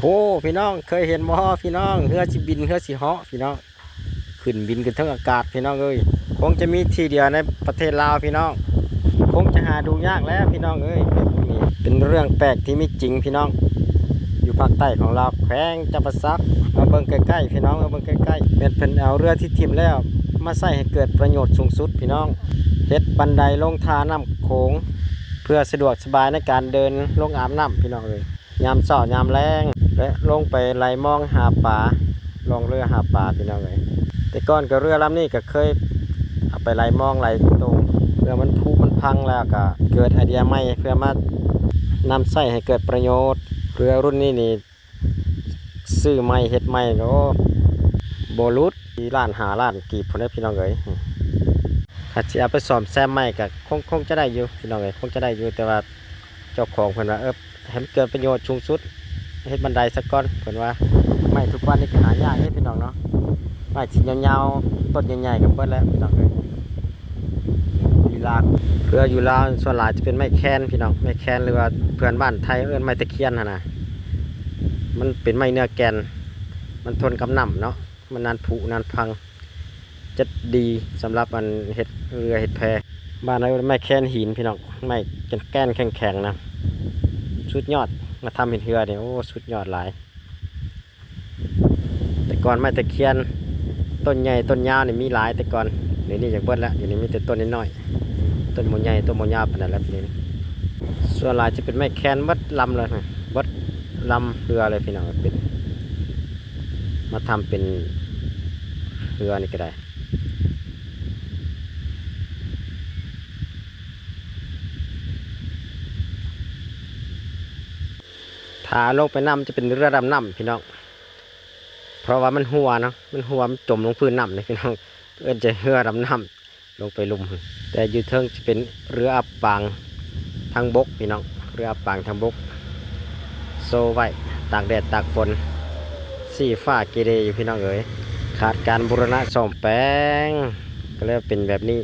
โอ้พี่น้องเคยเห็นบ่พี่น้องเรือสิบินเรือสิเหาะพี่น้องขึ้นบินขึ้นทั้งอากาศพี่น้องเอ้ยคงจะมีที่เดียวในประเทศลาวพี่น้อง คงจะหาดูยากแล้วพี่น้องเอ้ยแบบนี้เป็นเรื่องแปลกที่ไมีจริงพี่น้อง อยู่ภาคใต้ของเราแขวงจำปาสักมาเบิ่งใกล้ๆพี่น้องมาเบิ่งใกล้ๆเป็นเพิ่นเอาเรือที่ทิ่มแล้วมาใส่ให้เกิดประโยชน์สูงสุดพี่น้องเฮ็ดบันไดลงทาน้ำโขงเพื่อสะดวกสบายในการเดินลงอาบน้ำพี่น้องเลย ยามเช้ายามแรงและลงไปไหลมองหาปลาลองเรือหาปลาพี่น้องเลยแต่ก่อนก็เรือลำนี้ก็เคยเอาไปไหลมองไหลตรงเรือมันพุมันพังแล้วก็เกิดไอเดียใหม่เพื่อมานำใส่ให้เกิดประโยชน์ เรือรุ่นนี้นี่ซื้อใหม่เฮ็ดใหม่ก็โบรุษที่ล้านหาล้านกีบพนได้พี่น้องเลยถ้าสิเอาไปซ่อมแซมใหม่ก็คงคงจะได้อยู่พี่น้องเลยคงจะได้อยู่แต่ว่าเจ้าของเพิ่นว่าเออ ให้มันเกิดประโยชน์สูงสุดเฮ็ดบันไดสักก้อนเพิ่นว่าไม้ทุกวันนี้ก็หายากเด้พี่น้องเนาะไม้ชิ้นยาวๆต้นใหญ่ๆก็เบิดแล้วพี่น้องเอ้ยอยู่ลาเรืออยู่ลาส่วนหลายจะเป็นไม้แคนพี่น้องไม้แคนหรือว่าเพื่อนบ้านไทยเอิ้นไม้ตะเคียนนะมันเป็นไม้เนื้อแกน มันทนกับน้ำเนาะมันนานผุนานพังจะดีสำหรับมันเห็ดเรือเห็ดแพบ้านเราไม่แคนหินพี่น้องไม่เป็นแกนแข็งๆนะ สุดยอดมาทำเห็ดเรือเนี่ยโอ้สุดยอดหลาย แต่ก่อนไม้ตะเคียนต้นใหญ่ต้นยาวนี่มีหลายแต่ก่อนเดี๋ยวนี้อยากเบิดแล้วเดี๋ยวนี้มีแต่ต้นน้อยๆต้นโมใหญ่ต้นโมยาวปานนั้นแล้วทีนี้ส่วนหลายจะเป็นไม้แคนเบัดลำเลยนะเบัดลำเรือเลยพี่น้องเป็น มาทำเป็นเรือนี่ก็ได้ ถ้าลงไปน้ำจะเป็นเรือดำน้ำพี่น้อง เพราะว่ามันหัวเนาะ มันหัวมันจมลงพื้นน้ำเลยพี่น้องเอื้อนจะเรือดำน้ำลงไปลุมแต่อยู่เทิงจะเป็นเรืออับปางทางบกพี่น้อง เรืออับปางทางบก โซไว้ตากแดดตากฝนสีฟ้าเกเรอยู่พี่น้องเอ๋ยขาดการบูรณะซ่อมแปลงก็เลยเป็นแบบนี้